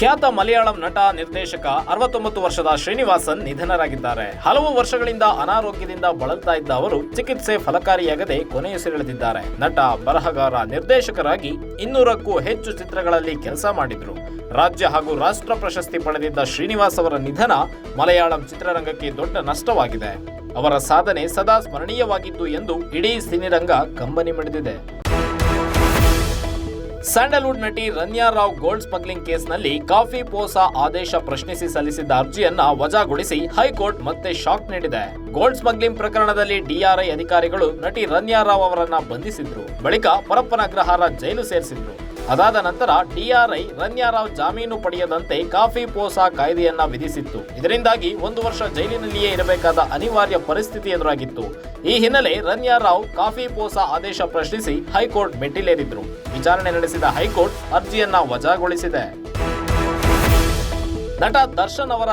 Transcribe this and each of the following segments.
ಖ್ಯಾತ ಮಲಯಾಳಂ ನಟ, ನಿರ್ದೇಶಕ, ಅರವತ್ತೊಂಬತ್ತು ವರ್ಷದ ಶ್ರೀನಿವಾಸನ್ ನಿಧನರಾಗಿದ್ದಾರೆ. ಹಲವು ವರ್ಷಗಳಿಂದ ಅನಾರೋಗ್ಯದಿಂದ ಬಳಲ್ತಾ ಇದ್ದ ಅವರು ಚಿಕಿತ್ಸೆ ಫಲಕಾರಿಯಾಗದೆ ಕೊನೆಯುಸಿರೆಳೆದಿದ್ದಾರೆ ನಟ, ಬರಹಗಾರ, ನಿರ್ದೇಶಕರಾಗಿ ಇನ್ನೂರಕ್ಕೂ ಹೆಚ್ಚು ಚಿತ್ರಗಳಲ್ಲಿ ಕೆಲಸ ಮಾಡಿದ್ರು. ರಾಜ್ಯ ಹಾಗೂ ರಾಷ್ಟ್ರ ಪ್ರಶಸ್ತಿ ಪಡೆದಿದ್ದ ಶ್ರೀನಿವಾಸ್ ಅವರ ನಿಧನ ಮಲಯಾಳಂ ಚಿತ್ರರಂಗಕ್ಕೆ ದೊಡ್ಡ ನಷ್ಟವಾಗಿದೆ. ಅವರ ಸಾಧನೆ ಸದಾ ಸ್ಮರಣೀಯವಾಗಿತ್ತು ಎಂದು ಇಡೀ ಸಿನಿರಂಗ ಕಂಬನಿ ಮಿಡಿದಿದೆ. ಸ್ಯಾಂಡಲ್ವುಡ್ ನಟಿ ರನ್ಯಾ ರಾವ್ ಗೋಲ್ಡ್ ಸ್ಮಗ್ಲಿಂಗ್ ಕೇಸ್ನಲ್ಲಿ ಕಾಫಿ ಪೋಸಾ ಆದೇಶ ಪ್ರಶ್ನಿಸಿ ಸಲ್ಲಿಸಿದ್ದ ಅರ್ಜಿಯನ್ನ ವಜಾಗೊಳಿಸಿ ಹೈಕೋರ್ಟ್ ಮತ್ತೆ ಶಾಕ್ ನೀಡಿದೆ. ಗೋಲ್ಡ್ ಸ್ಮಗ್ಲಿಂಗ್ ಪ್ರಕರಣದಲ್ಲಿ ಡಿಆರ್ಐ ಅಧಿಕಾರಿಗಳು ನಟಿ ರನ್ಯಾ ರಾವ್ ಅವರನ್ನ ಬಂಧಿಸಿದ್ರು. ಬಳಿಕ ಪರಪ್ಪನ ಅಗ್ರಹಾರ ಜೈಲು ಸೇರಿಸಿದ್ರು. ಅದಾದ ನಂತರ ಡಿಆರ್ಐ ರನ್ಯಾ ರಾವ್ ಜಾಮೀನು ಪಡೆಯದಂತೆ ಕಾಫಿ ಪೋಸಾ ಕಾಯ್ದೆಯನ್ನ ವಿಧಿಸಿತ್ತು. ಇದರಿಂದಾಗಿ ಒಂದು ವರ್ಷ ಜೈಲಿನಲ್ಲಿಯೇ ಇರಬೇಕಾದ ಅನಿವಾರ್ಯ ಪರಿಸ್ಥಿತಿ ಎದುರಾಗಿತ್ತು. ಈ ಹಿನ್ನೆಲೆ ರನ್ಯಾ ರಾವ್ ಕಾಫಿ ಪೋಸ ಆದೇಶ ಪ್ರಶ್ನಿಸಿ ಹೈಕೋರ್ಟ್ ಮೆಟ್ಟಿಲೇರಿದ್ರು. ವಿಚಾರಣೆ ನಡೆಸಿದ ಹೈಕೋರ್ಟ್ ಅರ್ಜಿಯನ್ನ ವಜಾಗೊಳಿಸಿದೆ. ನಟ ದರ್ಶನ್ ಅವರ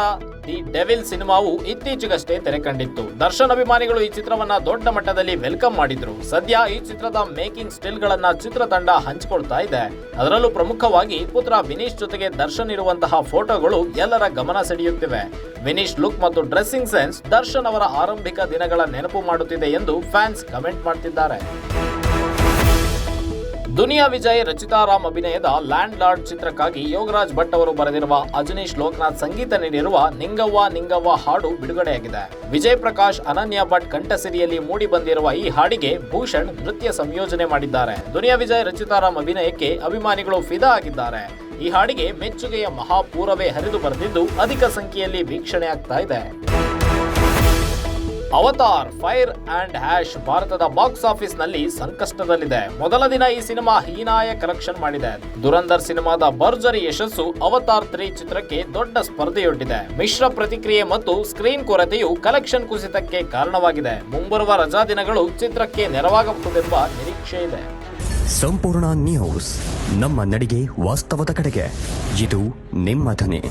ದಿ ಡೆವಿಲ್ ಸಿನಿಮಾವು ಇತ್ತೀಚೆಗಷ್ಟೇ ತೆರೆ ಕಂಡಿತ್ತು ದರ್ಶನ್ ಅಭಿಮಾನಿಗಳು ಈ ಚಿತ್ರವನ್ನ ದೊಡ್ಡ ಮಟ್ಟದಲ್ಲಿ ವೆಲ್ಕಮ್ ಮಾಡಿದ್ರು. ಸದ್ಯ ಈ ಚಿತ್ರದ ಮೇಕಿಂಗ್ ಸ್ಟಿಲ್ ಗಳನ್ನ ಚಿತ್ರತಂಡ ಹಂಚಿಕೊಳ್ತಾ ಇದೆ. ಅದರಲ್ಲೂ ಪ್ರಮುಖವಾಗಿ ಪುತ್ರ ವಿನೀಶ್ ಜೊತೆಗೆ ದರ್ಶನ್ ಇರುವಂತಹ ಫೋಟೋಗಳು ಎಲ್ಲರ ಗಮನ ಸೆಳೆಯುತ್ತಿವೆ. ವಿನೀಶ್ ಲುಕ್ ಮತ್ತು ಡ್ರೆಸ್ಸಿಂಗ್ ಸೆನ್ಸ್ ದರ್ಶನ್ ಅವರ ಆರಂಭಿಕ ದಿನಗಳ ನೆನಪು ಮಾಡುತ್ತಿದೆ ಎಂದು ಫ್ಯಾನ್ಸ್ ಕಮೆಂಟ್ ಮಾಡ್ತಿದ್ದಾರೆ. ದುನಿಯಾ ವಿಜಯ್ ರಚಿತಾರಾಮ್ ಅಭಿನಯದ ಲ್ಯಾಂಡ್ ಲಾರ್ಡ್ ಚಿತ್ರಕ್ಕಾಗಿ ಯೋಗರಾಜ್ ಭಟ್ ಅವರು ಬರೆದಿರುವ ಅಜನೀಶ್ ಲೋಕನಾಥ್ ಸಂಗೀತ ನೀಡಿರುವ ನಿಂಗವ್ವ ನಿಂಗವ್ವ ಹಾಡು ಬಿಡುಗಡೆಯಾಗಿದೆ. ವಿಜಯ್ ಪ್ರಕಾಶ್, ಅನನ್ಯ ಭಟ್ ಕಂಠಸಿರಿಯಲ್ಲಿ ಮೂಡಿ ಬಂದಿರುವ ಈ ಹಾಡಿಗೆ ಭೂಷಣ್ ನೃತ್ಯ ಸಂಯೋಜನೆ ಮಾಡಿದ್ದಾರೆ. ದುನಿಯಾ ವಿಜಯ್ ರಚಿತಾರಾಮ್ ಅಭಿನಯಕ್ಕೆ ಅಭಿಮಾನಿಗಳು ಫಿದಾ ಆಗಿದ್ದಾರೆ. ಈ ಹಾಡಿಗೆ ಮೆಚ್ಚುಗೆಯ ಮಹಾಪೂರವೇ ಹರಿದು ಬರೆದಿದ್ದು ಅಧಿಕ ಸಂಖ್ಯೆಯಲ್ಲಿ ವೀಕ್ಷಣೆ ಆಗ್ತಾ ಇದೆ. ಅವತಾರ್, ಫೈರ್ ಅಂಡ್ ಹ್ಯಾಶ್ ಭಾರತದ ಬಾಕ್ಸ್ ಆಫೀಸ್ನಲ್ಲಿ ಸಂಕಷ್ಟದಲ್ಲಿದೆ. ಮೊದಲ ದಿನ ಈ ಸಿನಿಮಾ ಹೀನಾಯ ಕಲೆಕ್ಷನ್ ಮಾಡಿದೆ. ದುರಂಧರ್ ಸಿನಿಮಾದ ಭರ್ಜರಿ ಯಶಸ್ಸು ಅವತಾರ್ ತ್ರೀ ಚಿತ್ರಕ್ಕೆ ದೊಡ್ಡ ಸ್ಪರ್ಧೆಯೊಡ್ಡಿದೆ. ಮಿಶ್ರ ಪ್ರತಿಕ್ರಿಯೆ ಮತ್ತು ಸ್ಕ್ರೀನ್ ಕೊರತೆಯು ಕಲೆಕ್ಷನ್ ಕುಸಿತಕ್ಕೆ ಕಾರಣವಾಗಿದೆ. ಮುಂಬರುವ ರಜಾ ದಿನಗಳು ಚಿತ್ರಕ್ಕೆ ನೆರವಾಗಬಹುದೆಂಬ ನಿರೀಕ್ಷೆ ಇದೆ. ಸಂಪೂರ್ಣ ನ್ಯೂಸ್ ನಮ್ಮ ನಡಿಗೆ ವಾಸ್ತವದ ಕಡೆಗೆ. ಇದು ನಿಮ್ಮ ಧ್ವನಿ.